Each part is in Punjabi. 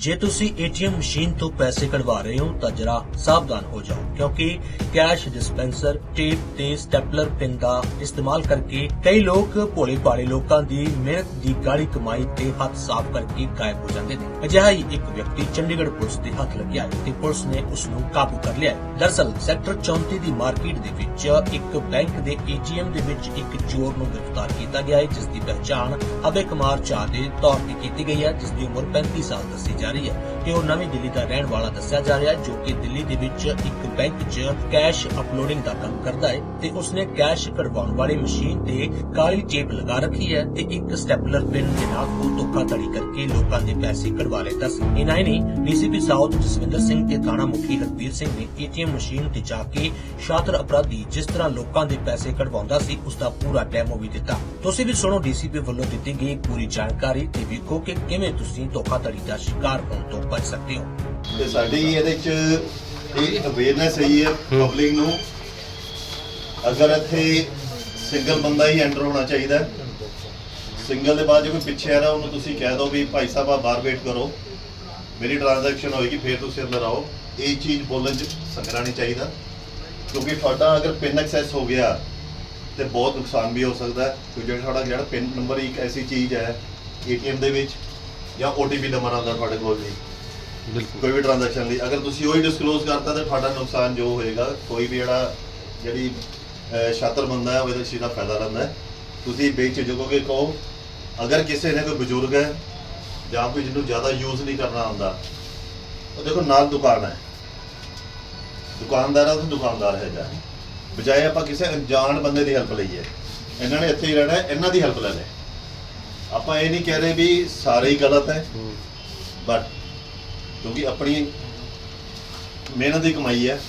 ਜੇ ਤੁਸੀਂ ਏਟੀਐਮ ਮਸ਼ੀਨ ਤੋਂ ਪੈਸੇ ਕਢਵਾ ਰਹੇ ਹੋ, ਤਾਂ ਜਰਾ ਸਾਵਧਾਨ ਹੋ ਜਾਓ, ਕਿਉਂਕਿ ਕੈਸ਼ ਡਿਸਪੈਂਸਰ, ਟੇਪ ਤੇ ਸਟੈਪਲਰ ਪਿੰਨ ਦਾ ਇਸਤੇਮਾਲ ਕਰਕੇ ਕਈ ਲੋਕ ਭੋਲੇ ਭਾਲੇ ਲੋਕਾਂ ਦੀ ਮਿਹਨਤ ਦੀ ਗਾੜੀ ਕਮਾਈ ਤੇ ਹੱਥ ਸਾਫ਼ ਕਰਕੇ ਗਾਇਬ ਹੋ ਜਾਂਦੇ ਨੇ। ਅਜਿਹਾ ਹੀ ਇੱਕ ਵਿਅਕਤੀ ਚੰਡੀਗੜ੍ਹ ਪੁਲਿਸ ਦੇ ਹੱਥ ਲੱਗਿਆ ਹੈ ਤੇ ਪੁਲਿਸ ਨੇ ਉਸ ਨੂੰ ਕਾਬੂ ਕਰ ਲਿਆ ਹੈ। ਦਰਅਸਲ, ਸੈਕਟਰ 34 ਦੀ ਮਾਰਕੀਟ ਦੇ ਵਿੱਚ ਇੱਕ ਬੈਂਕ ਦੇ ਏਟੀਐਮ ਦੇ ਵਿੱਚ ਇੱਕ ਚੋਰ ਨੂੰ ਗ੍ਰਿਫਤਾਰ ਕੀਤਾ ਗਿਆ ਹੈ, ਜਿਸ ਦੀ ਪਹਿਚਾਣ ਅਬੇ ਕੁਮਾਰ ਚਾਹ ਦੇ ਤੌਰ ਤੇ ਕੀਤੀ ਗਈ ਹੈ, ਜਿਸ ਦੀ ਉਮਰ 35 ਸਾਲ ਦੱਸੀ ਜਾ ਰਹੀ ਹੈ ਤੇ ਉਹ ਨਵੀਂ ਦਿੱਲੀ ਦਾ ਰਹਿਣ ਵਾਲਾ ਦੱਸਿਆ ਜਾ ਰਿਹਾ ਹੈ, ਜੋ ਕਿ ਦਿੱਲੀ ਦੇ ਵਿੱਚ ਇੱਕ ਬੈਂਕ 'ਚ ਕੈਸ਼ ਅਪਲੋਡਿੰਗ ਦਾ ਕੰਮ ਕਰਦਾ ਹੈ ਤੇ ਉਸਨੇ ਕੈਸ਼ ਕਢਵਾਉਣ ਵਾਲੀ ਮਸ਼ੀਨ ਤੇ ਕਾਲੀ ਟੇਪ ਲਗਾ ਰੱਖੀ ਹੈ ਤੇ ਇੱਕ ਸਟੈਪਲਰ ਪਿਨ ਦੇ ਨਾਲ ਉਹ ਧੋਖਾਧੜੀ ਕਰਕੇ ਲੋਕਾਂ ਦੇ ਪੈਸੇ ਕਢਵਾ ਲੈਂਦਾ ਸੀ ਇਨਾ ਹੀ ਨਹੀਂ, ਡੀਸੀਪੀ ਸਾਊਥ ਜਸਵਿੰਦਰ ਸਿੰਘ ਤੇ ਥਾਣਾ ਮੁਖੀ ਰਘਬੀਰ ਸਿੰਘ ਨੇ ਏਟੀਐਮ ਮਸ਼ੀਨ ਤੇ ਜਾ ਕੇ ਸ਼ਾਤਰ ਅਪਰਾਧੀ ਜਿਸ ਤਰ੍ਹਾਂ ਲੋਕਾਂ ਦੇ ਪੈਸੇ ਕਢਵਾਉਂਦਾ ਸੀ ਉਸ ਦਾ ਪੂਰਾ ਡੈਮੋ ਵੀ ਦਿੱਤਾ। ਤੁਸੀਂ ਵੀ ਸੁਣੋ, ਡੀਸੀਪੀ ਵੱਲੋਂ ਦਿੱਤੀ ਗਈ ਪੂਰੀ ਜਾਣਕਾਰੀ ਤੇ ਵੇਖੋ ਕਿ ਕਿਵੇਂ ਤੁਸੀਂ ਧੋਖਾਧੜੀ ਦਾ ਸ਼ਿਕਾਰ ਹੋਣ ਤੋਂ ਬਚ ਸਕਦੇ ਹੋ। ਤੇ ਸਾਡੀ ਇਹਦੇ ਚ ਇਹ ਅਵੇਅਰਨੈਸ ਹੈ ਹੈ ਪਬਲਿਕ ਨੂੰ। ਅਗਰ ਇੱਥੇ ਸਿੰਗਲ ਬੰਦਾ ਹੀ ਐਂਟਰ ਹੋਣਾ ਚਾਹੀਦਾ ਸਿੰਗਲ ਦੇ ਬਾਅਦ ਜੇ ਕੋਈ ਪਿੱਛੇ ਆ ਰਿਹਾ, ਉਹਨੂੰ ਤੁਸੀਂ ਕਹਿ ਦਿਓ ਵੀ ਭਾਈ ਸਾਹਿਬ ਆ ਬਾਹਰ ਵੇਟ ਕਰੋ। ਮੇਰੀ ਟ੍ਰਾਂਜੈਕਸ਼ਨ ਹੋਏਗੀ, ਫਿਰ ਤੁਸੀਂ ਅੰਦਰ ਆਓ। ਇਹ ਚੀਜ਼ ਬੋਲਣ ਚ ਸੰਗਰਾ ਨਹੀਂ ਚਾਹੀਦਾ, ਕਿਉਂਕਿ ਤੁਹਾਡਾ ਅਗਰ ਪਿਨ ਐਕਸੈਸ ਹੋ ਗਿਆ, ਤੇ ਬਹੁਤ ਨੁਕਸਾਨ ਵੀ ਹੋ ਸਕਦਾ ਹੈ। ਕਿਉਂਕਿ ਜਿਹੜਾ ਤੁਹਾਡਾ ਜਿਹੜਾ ਪਿਨ ਨੰਬਰ ਇੱਕ ਐਸੀ ਚੀਜ਼ ਹੈ ਏਟੀਐਮ ਦੇ ਵਿੱਚ। ਜਾਂ OTP ਨੰਬਰ ਆਉਂਦਾ ਤੁਹਾਡੇ ਕੋਲ ਵੀ। ਬਿਲਕੁਲ। ਕੋਈ ਵੀ ਟ੍ਰਾਂਜੈਕਸ਼ਨ ਲਈ। ਅਗਰ ਤੁਸੀਂ ਉਹੀ ਡਿਸਕਲੋਜ਼ ਕਰਤਾ ਤਾਂ ਤੁਹਾਡਾ ਨੁਕਸਾਨ ਜੋ ਹੋਏਗਾ ਕੋਈ ਵੀ ਜਿਹੜਾ ਜਿਹੜੀ ਛਾਤਰ ਬੰਦਾ ਹੈ ਉਹਦੇ ਚੀਜ਼ ਦਾ ਫਾਇਦਾ ਲੈਂਦਾ ਹੈ। ਤੁਸੀਂ ਬੇਝਿਜਕੋਗੇ ਕਹੋ ਅਗਰ ਕਿਸੇ ਨੇ ਕੋਈ ਬਜ਼ੁਰਗ ਹੈ ਜਾਂ ਕੋਈ ਜਿਹਨੂੰ ਜ਼ਿਆਦਾ ਯੂਜ਼ ਨਹੀਂ ਕਰਨਾ ਆਉਂਦਾ ਉਹ ਦੇਖੋ ਨਾਲ ਦੁਕਾਨ ਹੈ। ਦੁਕਾਨਦਾਰ ਹੈ ਉਹ ਦੁਕਾਨਦਾਰ ਹੈਗਾ। ਬਜਾਏ ਆਪਾਂ ਕਿਸੇ ਅਣਜਾਣ ਬੰਦੇ ਦੀ ਹੈਲਪ ਲਈਏ ਇਹਨਾਂ ਨੇ ਇੱਥੇ ਹੀ ਰਹਿਣਾ ਇਹਨਾਂ ਦੀ ਹੈਲਪ ਲੈ ਲੈ ਆਪਾਂ ਇਹ ਨਹੀਂ ਕਹਿ ਰਹੇ ਵੀ ਸਾਰੇ ਹੀ ਗਲਤ ਹੈ ਬਟ ਕਿਉਂਕਿ ਆਪਣੀ ਮਿਹਨਤ ਦੀ ਕਮਾਈ ਹੈ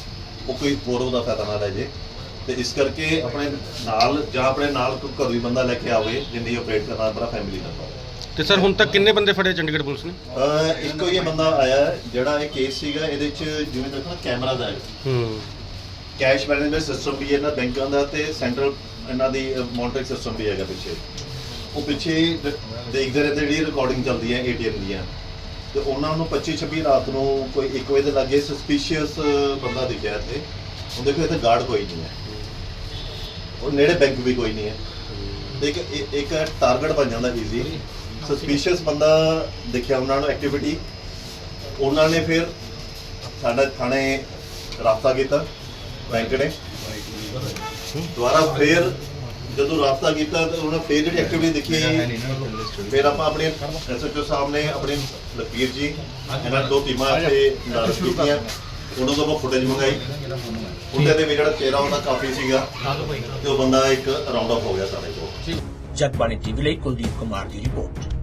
ਉਹ ਕੋਈ ਹੋਰ ਉਹਦਾ ਫਾਇਦਾ ਨਾ ਲੈ ਜੇ। ਤੇ ਇਸ ਕਰਕੇ ਆਪਣੇ ਨਾਲ ਜਾਂ ਆਪਣੇ ਨਾਲ ਕੋਈ ਘਰੋਂ ਹੀ ਬੰਦਾ ਲੈ ਕੇ ਆਵੇ ਜਿੰਨੀ ਆਪਰੇਟ ਕਰਨਾ ਆਪਣਾ ਫੈਮਿਲੀ ਦਾ ਤੇ ਸਰ ਹੁਣ ਤੱਕ ਕਿੰਨੇ ਬੰਦੇ ਫੜੇ ਚੰਡੀਗੜ੍ਹ ਪੁਲਿਸ ਨੇ? ਅਹ ਇੱਕੋ ਹੀ ਇਹ ਬੰਦਾ ਆਇਆ ਹੈ, ਜਿਹੜਾ ਇਹ ਕੇਸ ਸੀਗਾ ਇਹਦੇ ਚ ਜਿਵੇਂ ਦੇਖੋ ਨਾ ਕੈਮਰਾਜ਼ ਹੈ। ਹੂੰ। ਕੈਸ਼ ਮੈਨੇਜਮੈਂਟ ਸਿਸਟਮ ਵੀ ਹੈ ਇਹਨਾਂ ਬੈਂਕਾਂ ਦਾ ਤੇ ਸੈਂਟਰਲ ਇਹਨਾਂ ਦੀ ਮੋਨਿਟਰਿੰਗ ਸਿਸਟਮ ਵੀ ਹੈਗਾ ਪਿੱਛੇ। ਉਹ ਪਿੱਛੇ ਦ- ਦੇਖਦੇ ਰਹਿੰਦੇ ਜਿਹੜੀ ਰਿਕਾਰਡਿੰਗ ਚੱਲਦੀ ਹੈ ਏਟੀਐਮ ਦੀਆਂ। ਤੇ ਉਹਨਾਂ ਨੂੰ 25 26 ਰਾਤ ਨੂੰ ਕੋਈ 1 ਵਜੇ ਦੇ ਲਾਗੇ ਸਸਪੀਸ਼ੀਅਸ ਬੰਦਾ ਦਿਖਿਆ ਇੱਥੇ। ਉਹ ਦੇਖੋ ਇੱਥੇ ਗਾਰਡ ਕੋਈ ਨਹੀਂ ਹੈ। ਉਹ ਨੇੜੇ ਬੈਂਕ ਵੀ ਕੋਈ ਨਹੀਂ ਹੈ। ਤੇ ਇੱਕ ਇੱਕ- ਇੱਕ ਟਾਰਗੇਟ ਬਣ ਜਾਂਦਾ ਈਜ਼ੀ ਸਸਪੀਸ਼ੀਅਸ ਬੰਦਾ ਦਿਖਿਆ ਉਹਨਾਂ ਨੂੰ ਐਕਟੀਵਿਟੀ ਉਹਨਾਂ ਨੇ ਫਿਰ ਸਾਡਾ ਥਾਣੇ ਰਾਬਤਾ ਕੀਤਾ ਬੈਂਕ ਨੇ। ਦੁਬਾਰਾ ਫਿਰ ਜਦੋਂ ਰਾਬਤਾ ਕੀਤਾ ਤਾਂ ਉਹਨਾਂ ਫੇਰ ਜਿਹੜੀ ਐਕਟੀਵਿਟੀ ਦੇਖੀ ਫਿਰ ਆਪਾਂ ਆਪਣੇ ਐਸਐਚਓ ਸਾਹਿਬ ਨੇ ਆਪਣੇ ਲਖਬੀਰ ਜੀ ਇਹਨਾਂ ਦੋ ਟੀਮਾਂ ਇੱਥੇ ਨਾਲ ਕੀਤੀਆਂ। ਉਹਨਾਂ ਤੋਂ ਆਪਾਂ ਫੁਟੇਜ ਮੰਗਾਈ। ਉਹਦੇ ਦੇ ਵਿੱਚ ਜਿਹੜਾ ਚਿਹਰਾ ਉਹਦਾ ਕਾਫੀ ਸੀਗਾ। ਤੇ ਉਹ ਬੰਦਾ ਇੱਕ ਰਾਉਂਡ ਅਪ ਹੋ ਗਿਆ ਸਾਡੇ ਕੋਲ। ਜਗਬਾਣੀ ਟੀਵੀ ਲਈ ਕੁਲਦੀਪ ਕੁਮਾਰ ਦੀ ਰਿਪੋਰਟ।